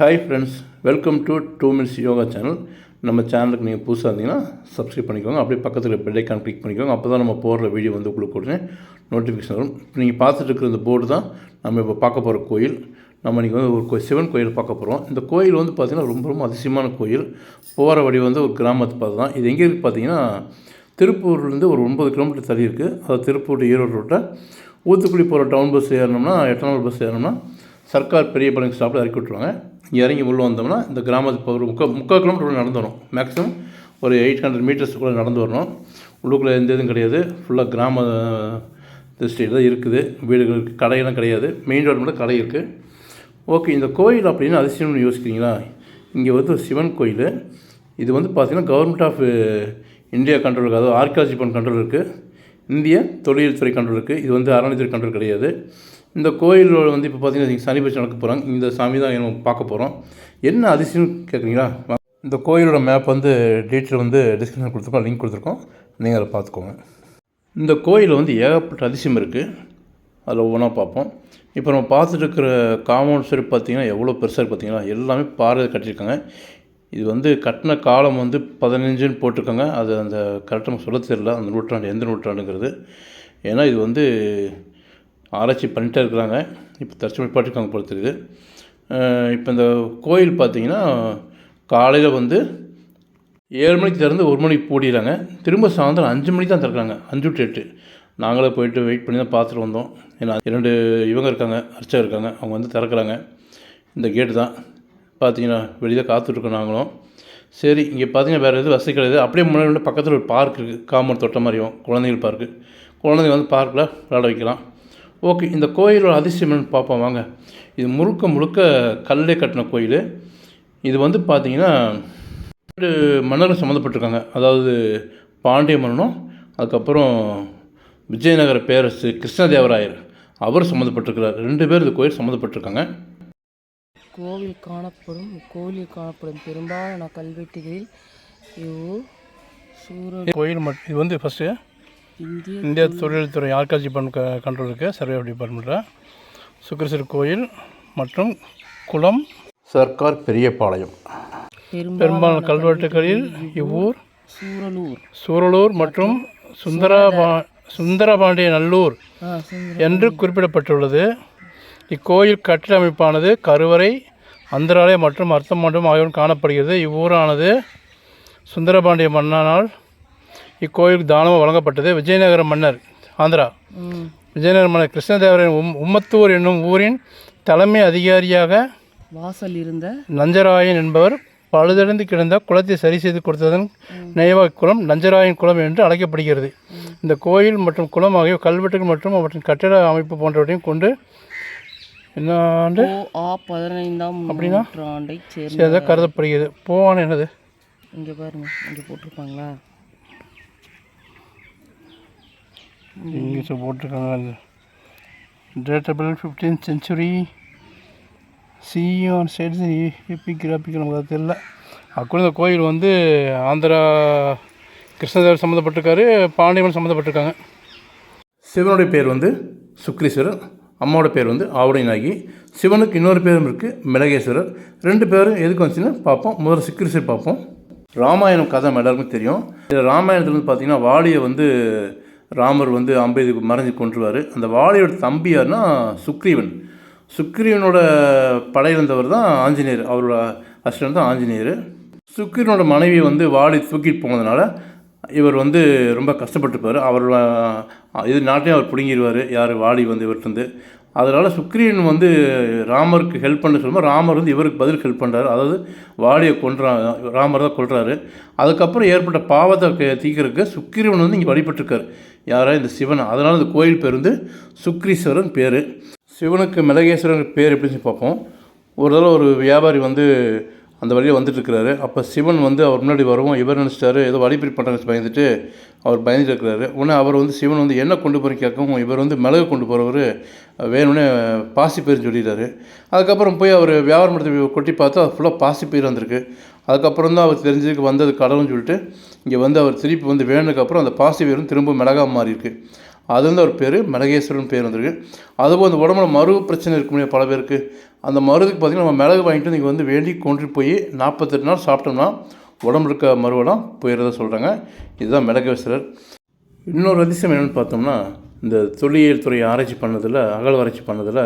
Hi friends welcome to two minutes yoga channel நம்ம சேனலுக்கு நீங்கள் புதுசாக இருந்தீங்கன்னா சப்ஸ்கிரைப் பண்ணிக்கோங்க. அப்படியே பக்கத்தில் பெல்லைக்கான் கிளிக் பண்ணிக்கோங்க. அப்போ தான் நம்ம போடுற வீடியோ வந்து உங்களுக்கு உடனே நோட்டிஃபிகேஷன் வரும். இப்போ நீங்கள் பார்த்துட்டு இருக்கிற இந்த போர்டு தான் நம்ம இப்போ பார்க்க போகிற கோயில். நம்ம இன்றைக்கி வந்து ஒரு கோ- சிவன் கோயில் பார்க்க போகிறோம் இந்த கோயில் வந்து பார்த்திங்கன்னா ரொம்ப ரொம்ப அதிசயமான கோயில். போகிற வழி வந்து ஒரு கிராமத்து பாதை தான். இது எங்கே இருக்குது பார்த்தீங்கன்னா திருப்பூர்லேருந்து ஒரு ஒன்பது கிலோமீட்டர் தள்ளி இருக்குது அதாவது திருப்பூர் ஈரோடு ரோட்டை. ஊத்துக்குடி போகிற டவுன் பஸ் ஏறினோம்னா எட்டனாவது பஸ் ஏறினோம்னா சர்க்கார் பெரிய பழனி ஸ்டாப்பில் இறக்கி விட்ருவாங்க இறங்கி உள்ளே வந்தோம்னா இந்த கிராமத்து ஒரு முக்கால் முக்கால் கிலோமீட்டர் உள்ள நடந்து வரும் மேக்ஸிமம் ஒரு எயிட் ஹண்ட்ரட் மீட்டர்ஸ்க்குள்ளே நடந்து வரணும். உள்ளுக்குள்ளே எந்த இதுவும் கிடையாது. ஃபுல்லாக கிராம ஸ்டேட் தான் இருக்குது. வீடுகள் கடையெல்லாம் கிடையாது. மெயின் ரோடு மட்டும் கடை இருக்குது ஓகே இந்த கோயில் அப்படின்னு அதிசயம்னு யோசிக்கிறீங்களா? இங்கே வந்து சிவன் கோயில். இது வந்து பார்த்திங்கன்னா கவர்மெண்ட் ஆஃப் இந்தியா கண்ட்ரோல் இருக்குது அதாவது ஆர்கியாலஜி பண்ட் கண்ட்ரோல் இருக்குது இந்திய தொழில்துறை கண்ட்ரோல் இருக்குது இது வந்து அறநிலைத்துறை கண்ட்ரோல் கிடையாது. இந்த கோயிலோட வந்து இப்போ பார்த்தீங்கன்னா சனி பயிற்சி நடக்க போகிறாங்க. இந்த சாமி தான் நம்ம பார்க்க போகிறோம். என்ன அதிசயம்னு கேட்குறீங்களா? இந்த கோயிலோட மேப் வந்து டீட்டெயில் வந்து டிஸ்கிரிப்ஷன் கொடுத்துருக்கோம். லிங்க் கொடுத்துருக்கோம். நீங்கள் அதை பார்த்துக்கோங்க. இந்த கோயிலில் வந்து ஏகப்பட்ட அதிசயம் இருக்குது அதில் ஒவ்வொன்றா பார்ப்போம். இப்போ நம்ம பார்த்துட்டு இருக்கிற காம்பவுண்ட் சரி பார்த்தீங்கன்னா எவ்வளோ பெருசாக இருக்குது பார்த்தீங்களா? எல்லாமே பாறை கட்டியிருக்காங்க. இது வந்து கட்டின காலம் வந்து பதினஞ்சுன்னு போட்டிருக்காங்க. அது அந்த கரெக்டாக சொல்ல தெரியல. அந்த நூற்றாண்டு எந்த நூற்றாண்டுங்கிறது. ஏன்னா இது வந்து ஆராய்ச்சி பண்ணிட்டே இருக்கிறாங்க. இப்போ தற்சமயம் பாட்டிருக்காங்க போல தெரியுது. இப்போ இந்த கோயில் பார்த்தீங்கன்னா காலையில் வந்து ஏழு மணிக்கு திறந்து ஒரு மணிக்கு பூடிடுறாங்க. திரும்ப சாயந்தரம் அஞ்சு மணிக்கு தான் திறக்கிறாங்க. அஞ்சு டு எட்டு. நாங்களே போயிட்டு வெயிட் பண்ணி தான் பார்த்துட்டு வந்தோம். ஏன்னா இரண்டு இவங்க இருக்காங்க அர்ச்சகர் இருக்காங்க. அவங்க வந்து திறக்கிறாங்க. இந்த கேட்டு தான். பார்த்தீங்கன்னா வெளியே காத்துட்ருக்கோம் நாங்களும். சரி இங்கே பார்த்தீங்கன்னா வேறு எதுவும் வசதி கிடையாது. அப்படியே முன்னாடி பக்கத்தில் ஒரு பார்க் இருக்குது காமன் தொட்ட மாதிரியும் குழந்தைகள் பார்க்கு குழந்தைங்க வந்து பார்க்கில் விளையாட வைக்கலாம். ஓகே இந்த கோயிலோட அதிசயம் என்னன்னு பார்ப்போம் வாங்க. இது முழுக்க முழுக்க கல்லே கட்டின கோயில். இது வந்து பார்த்தீங்கன்னா ரெண்டு மன்னரும் சம்மந்தப்பட்டிருக்காங்க. அதாவது பாண்டிய மன்னனும் அதுக்கப்புறம் விஜயநகர பேரரசு கிருஷ்ணதேவராயர் அவர் சம்மந்தப்பட்டிருக்கிறார். ரெண்டு பேர் இந்த கோயில் சம்மந்தப்பட்டிருக்காங்க. கோவில் காணப்படும் இக்கோவிலில் காணப்படும். பெரும்பாலான கல்வெட்டுகளில் இவ் சூர கோயில் மட்டும் இது வந்து ஃபஸ்ட்டு இந்திய தொழில்துறை ஆர்காலஜி பண் கண்ட்ரோல் இருக்குது சர்வே டிபார்ட்மெண்ட்டில் சுக்கரசர் கோயில் மற்றும் குளம். சர்க்கார் பெரியபாளையம். பெரும்பாலான கல்வெட்டுகளில் இவ்வூர் சூரலூர். சூரலூர் மற்றும் சுந்தரபா சுந்தரபாண்டிய நல்லூர் என்று குறிப்பிடப்பட்டுள்ளது. இக்கோயில் கட்டிட அமைப்பானது கருவறை அந்தராலயம் மற்றும் அர்த்த மண்டபம் ஆகியவன் காணப்படுகிறது. இவ்வூரானது சுந்தரபாண்டிய மன்னனால் இக்கோயிலுக்கு தானமாக வழங்கப்பட்டது? விஜயநகர மன்னர் ஆந்திரா. விஜயநகர மன்னர் கிருஷ்ணதேவரின் உம் உம்மத்தூர் என்னும் ஊரின் தலைமை அதிகாரியாக வாசல் இருந்த நஞ்சராயன் என்பவர் பழுதடைந்து கிடந்த குளத்தை சரி செய்து கொடுத்ததன் நினைவாக குளம் நஞ்சராயன் குளம் என்று அழைக்கப்படுகிறது. இந்த கோயில் மற்றும் குளம் ஆகிய கல்வெட்டுகள் மற்றும் அவற்றின் கட்டிட அமைப்பு போன்றவற்றையும் கொண்டு என்ன ஆண்டு பதினைந்தாம் அப்படின்னா? சேர்ந்த கருதப்படுகிறது. போவான என்னது? இங்கே பாருங்க இங்கே போட்டிருப்பாங்களா? இங்கிலீஷில் போட்டிருக்காங்க. Datable fifteen century C states sides epigraphic நமக்கு அது தெரியல. அக்குள்ள இந்த கோயில் வந்து ஆந்திரா கிருஷ்ணதேவர் சம்மந்தப்பட்டிருக்காரு பாண்டியவன் சம்மந்தப்பட்டிருக்காங்க. சிவனுடைய பேர் வந்து சுக்ரீஸ்வரர் அம்மாவோட பேர் வந்து ஆவுடை நாயகி. சிவனுக்கு இன்னொரு பேரும் இருக்குது மிளகேஸ்வரர். ரெண்டு பேரும் எதுக்கு வந்துச்சுன்னு பார்ப்போம். முதல்ல சுக்ரீஸ்வரர் பார்ப்போம். ராமாயணம் கதை நம்ம எல்லாருக்கும் தெரியும். இதில் ராமாயணத்தில் வந்து பார்த்திங்கன்னா வாலியை வந்து ராமர் வந்து அம்பேதுக்கு மறைஞ்சு கொன்றுவார். அந்த வாலியோட தம்பி யாருன்னா சுக்ரீவன். சுக்ரீவனோட படையிலிருந்தவர் தான் ஆஞ்சநேயர். அவரோட அசிஸ்டன்ட் தான் ஆஞ்சநேயர். சுக்ரீவனோட மனைவி வந்து வாலி தூக்கிட்டு போனதுனால இவர் வந்து ரொம்ப கஷ்டப்பட்டுப்பார். அவர் இது நாட்டையும் அவர் பிடுங்கிடுவார் யார் வாலி வந்து இவர்கிட்ட அதனால் சுக்ரீவன் வந்து ராமருக்கு ஹெல்ப் பண்ண சொல்லும்போது ராமர் வந்து இவருக்கு பதில் ஹெல்ப் பண்ணுறாரு அதாவது வாலியை கொன்றா ராமர் தான் கொள்கிறாரு அதுக்கப்புறம் ஏற்பட்ட பாவத்தை தீக்கிறதுக்கு சுக்ரீவன் வந்து இங்கே வழிபட்டிருக்கார். யாரா? இந்த சிவன். அதனால் இந்த கோயில் பேர் வந்து சுக்ரீஸ்வரன் பேர். சிவனுக்கு மிளகேஸ்வரன் பேர் எப்படின்னு சொல்லி பார்ப்போம். ஒரு தடவை ஒரு வியாபாரி வந்து அந்த வழியில் வந்துட்டுருக்கிறாரு. அப்போ சிவன் வந்து அவர் முன்னாடி வருவோம். இவர் நினச்சிட்டாரு ஏதோ வழிபறி பண்ணுறாங்க பயந்துட்டு அவர் பயந்துட்டு இருக்கிறாரு. உடனே அவர் வந்து சிவன் வந்து என்ன கொண்டு போகிறேன் கேட்கவும் இவர் வந்து மிளகு கொண்டு போகிறவர் வேணும்னே பாசி பயிர் சொல்லிடுறாரு. அதுக்கப்புறம் போய் அவர் வியாபாரம் எடுத்து கொட்டி பார்த்தா ஃபுல்லாக பாசி பயிர் வந்திருக்கு அதுக்கப்புறம் தான் அவர் தெரிஞ்சதுக்கு வந்தது கடவுள்னு சொல்லிட்டு இங்கே வந்து அவர் திருப்பி வந்து வேணுனதுக்கப்புறம் அந்த பாசி பயிரும் திரும்ப மிளகா மாறிருக்கு அது வந்து ஒரு பேர் மிளகேஸ்வரன் பேர் வந்திருக்கு. அதுபோல் அந்த உடம்புல மருவு பிரச்சனை இருக்க முடியும் பல பேருக்கு. அந்த மருதுக்கு பார்த்திங்கன்னா நம்ம மிளகு வாங்கிட்டு நீங்கள் வந்து வேண்டி கொண்டு போய் நாற்பத்தெட்டு நாள் சாப்பிட்டோம்னா உடம்புல இருக்க மருவெல்லாம் போயிடுறதா சொல்கிறாங்க இதுதான் மிளகேஸ்வரர். இன்னொரு அதிசயம் என்னென்னு பார்த்தோம்னா இந்த தொல்லியல் துறை ஆராய்ச்சி பண்ணதில் அகழ்வாராய்ச்சி பண்ணதில்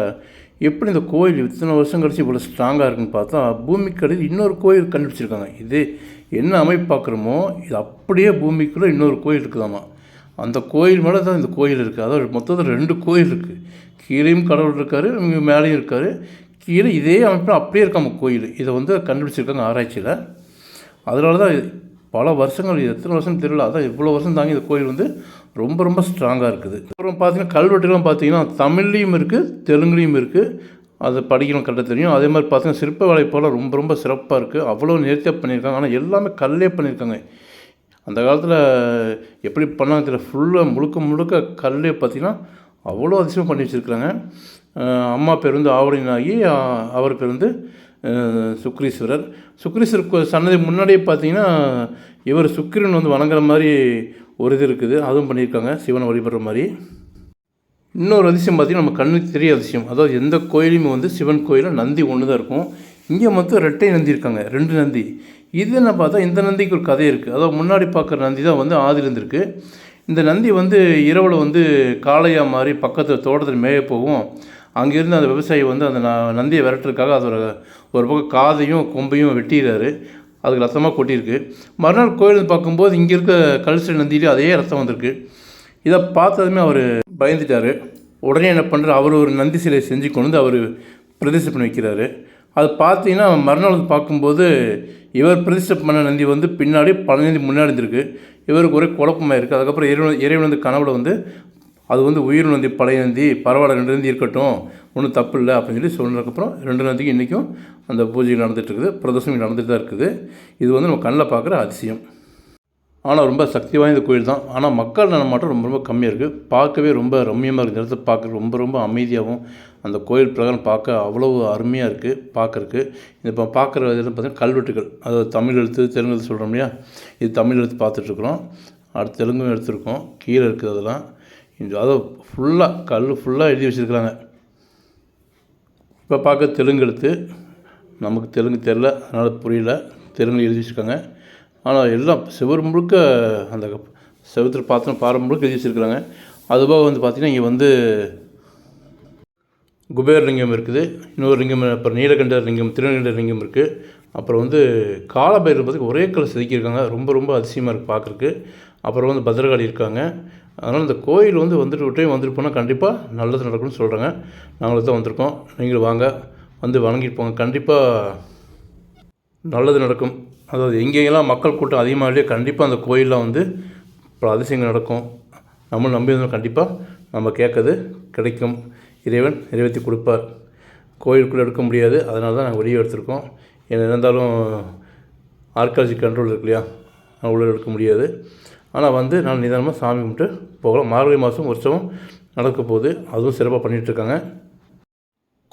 எப்படி இந்த கோயில் இத்தனை வருஷம் கழிச்சு இவ்வளோ ஸ்ட்ராங்காக இருக்குன்னு பார்த்தா பூமிக்கடியில் இன்னொரு கோயில் கண்டுபிடிச்சிருக்காங்க. இது என்ன அமைப்பு பார்க்குறோமோ இது அப்படியே பூமிக்குள்ளே இன்னொரு கோயில் இருக்குதாமா. அந்த கோயில் மேலே தான் இந்த கோயில் இருக்குது அதாவது மொத்தத்தில் ரெண்டு கோயில் இருக்குது கீழேயும் கடவுள் இருக்கார் மேலேயும் இருக்கார். கீழே இதே அமைப்பில் அப்படியே இருக்காம கோயில். இதை வந்து கண்டுபிடிச்சிருக்காங்க ஆராய்ச்சியில். அதனால தான் பல வருஷங்கள் எத்தனை வருஷம் தெரியல. அதான் இவ்வளோ வருஷம் தாங்கி இந்த கோயில் வந்து ரொம்ப ரொம்ப ஸ்ட்ராங்காக இருக்குது. அப்புறம் பார்த்தீங்கன்னா கல்வெட்டுலாம் பார்த்தீங்கன்னா தமிழ்லேயும் இருக்குது தெலுங்குலேயும் இருக்குது அது படிக்கணும் கட்ட தெரியும். அதே மாதிரி பார்த்தீங்கன்னா சிற்ப வேலைப்போல் ரொம்ப ரொம்ப சிறப்பாக இருக்குது அவ்வளோ நேர்த்தியாக பண்ணியிருக்காங்க. ஆனால் எல்லாமே கல்லே பண்ணியிருக்காங்க. அந்த காலத்தில் எப்படி பண்ணாங்க தெரியல. ஃபுல்லாக முழுக்க முழுக்க கல்லே பார்த்தீங்கன்னா அவ்வளோ அதிசயம் பண்ணி வச்சுருக்குறாங்க. அம்மா பேர் வந்து ஆவணினாகி அவர் பேர் வந்து சுக்ரீஸ்வரர். சுக்ரீஸ்வரர் சன்னதி முன்னாடியே பார்த்தீங்கன்னா இவர் சுக்கிரன் வந்து வணங்குற மாதிரி ஒரு இது இருக்குது. அதுவும் பண்ணியிருக்காங்க. சிவனை வழிபடுற மாதிரி. இன்னொரு அதிசயம் பார்த்திங்கன்னா நம்ம கண்ணுக்கு தெரிய அதிசயம். அதாவது எந்த கோயிலையுமே வந்து சிவன் கோயிலில் நந்தி ஒன்று தான் இருக்கும். இங்கே மொத்தம் ரெட்டை நந்தி இருக்காங்க. ரெண்டு நந்தி. இது என்ன பார்த்தா இந்த நந்திக்கு ஒரு கதை இருக்குது அதாவது முன்னாடி பார்க்குற நந்தி தான் வந்து ஆதிலேருந்து இந்த நந்தி வந்து இரவில் வந்து காளையாக மாதிரி பக்கத்தில் தோட்டத்தில் மேய போகும். அங்கேருந்து அந்த விவசாயி வந்து அந்த நந்தியை விரட்டுறதுக்காக அதோட ஒரு பக்கம் காதையும் கொம்பையும் வெட்டிடுறாரு அதுக்கு ரத்தமாக கொட்டியிருக்கு. மறுநாள் கோயில் பார்க்கும்போது இங்கே இருக்க கல்சரி நந்திலையும் அதே ரத்தம் வந்திருக்கு. இதை பார்த்ததுமே அவர் பயந்துட்டார். உடனே என்ன பண்ணுறாரு அவர் ஒரு நந்தி சிலை செஞ்சு கொண்டு வந்து அவர் பிரதிஷ்டை பண்ணி வைக்கிறாரு. அது பார்த்தீங்கன்னா மறுநாள் வந்து பார்க்கும்போது இவர் பிரதிஷ்டை பண்ண நந்தி வந்து பின்னாடி பல நந்தி முன்னாடி இருந்திருக்கு. இவருக்கு ஒரே குழப்பமாக இருக்குது அதுக்கப்புறம் இறைவன் இறைவன் வந்து கனவுல வந்து அது வந்து உயிர் நந்தி பழைய நந்தி பரவாயில்ல ரெண்டு நந்தி இருக்கட்டும் ஒன்றும் தப்பு இல்லை அப்படின்னு சொல்லி சொன்னதுக்கப்புறம் ரெண்டு நந்திக்கும் இன்றைக்கும் அந்த பூஜை நடந்துகிட்ருக்குது இருக்குது. நடந்துகிட்டு தான் இருக்குது. இது வந்து நம்ம கண்ணில் பார்க்குற அதிசயம். ஆனால் ரொம்ப சக்தி வாய்ந்த கோயில் தான். ஆனால் மக்கள் நடமாட்டம் ரொம்ப ரொம்ப கம்மியாக இருக்குது பார்க்கவே ரொம்ப ரம்மியமாக இருக்குது இடத்த பார்க்க ரொம்ப ரொம்ப அமைதியாகவும் அந்த கோயில் பிரகாரம் பார்க்க அவ்வளோ அருமையாக இருக்குது பார்க்கறக்கு இது இப்போ பார்க்குற இதில் பார்த்தீங்கன்னா கல்வெட்டுகள். அதாவது தமிழ் எழுத்து தெலுங்கு எழுத்து சொல்கிறோம் இல்லையா? இது தமிழ் எழுத்து பார்த்துட்ருக்குறோம் அடுத்து தெலுங்கும் எடுத்துருக்கோம். கீழே இருக்குது அதெல்லாம். இந்த அதை ஃபுல்லாக கல் ஃபுல்லாக எழுதி வச்சுருக்குறாங்க. இப்போ பார்க்க தெலுங்கு எழுத்து. நமக்கு தெலுங்கு தெரில அதனால் புரியல. தெலுங்கு எழுதி வச்சுருக்காங்க. ஆனால் எல்லாம் சிவர் முழுக்க அந்த செவத்தில் பார்த்தோன்னா பாறை முழுக்க எழுதி வச்சுருக்குறாங்க. அதுபோக வந்து பார்த்திங்கன்னா இங்கே வந்து குபேர் லிங்கம் இருக்குது இன்னொரு லிங்கம் அப்புறம் நீலகண்டர் லிங்கம் திருநீலகண்டர் லிங்கம் இருக்குது அப்புறம் வந்து காலபைரவர் பார்த்து ஒரே கலை செதுக்கியிருக்காங்க. ரொம்ப ரொம்ப அதிசயமாக இருக்குது பார்க்குறக்கு அப்புறம் வந்து பத்ரகாளி இருக்காங்க. அதனால் இந்த கோயில் வந்து வந்துட்டு விட்டே வந்துட்டு போனால் கண்டிப்பாக நல்லது நடக்கும்னு சொல்கிறாங்க நாங்களும் தான் வந்திருக்கோம். நீங்களும் வாங்க வந்து வணங்கிட்டு போங்க. கண்டிப்பாக நல்லது நடக்கும். அதாவது எங்கெங்கெல்லாம் மக்கள் கூட்டம் அதிகமாக இல்லையோ கண்டிப்பாக அந்த கோயிலில் வந்து பல அதிசயங்கள் நடக்கும். நம்ம நம்பி கண்டிப்பாக நம்ம கேட்கறது கிடைக்கும். இறைவன் நிறைவேற்றி கொடுப்பார். கோயிலுக்குள்ளே எடுக்க முடியாது. அதனால தான் நாங்கள் வெளியே எடுத்திருக்கோம். என்ன இருந்தாலும் ஆர்காலஜி கண்ட்ரோல் இருக்கு இல்லையா? உள்ளே எடுக்க முடியாது. ஆனால் வந்து நான் நிதானமாக சாமி கும்பிட்டு போகலாம். மார்கழி மாதம் உற்சவம் நடக்க போகுது. அதுவும் சிறப்பாக பண்ணிகிட்ருக்காங்க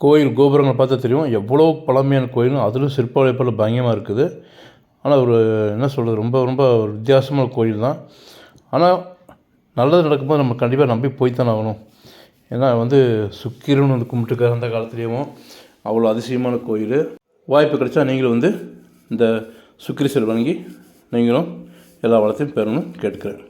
கோயில் கோபுரங்களை பார்த்தா தெரியும். எவ்வளோ பழமையான கோயிலும் அதிலும் சிற்ப பயங்கரமாக இருக்குது. ஆனால் ஒரு என்ன சொல்கிறது ரொம்ப ரொம்ப ஒரு வித்தியாசமான கோயில் தான். ஆனால் நல்லது நடக்கும்போது நம்ம கண்டிப்பாக நம்பி போய்த்தானே ஆகணும். ஏன்னா வந்து சுக்கிரன் வந்து கும்பிட்டுருக்காரு அந்த காலத்துலேயும். அவ்வளோ அதிசயமான கோயில். வாய்ப்பு கிடைச்சா நீங்களும் வந்து இந்த சுக்கிரீஸ்வரர் வணங்கி நீங்களும் எல்லா வளத்தையும் பெறணும்னு கேட்டுக்கிறேன்.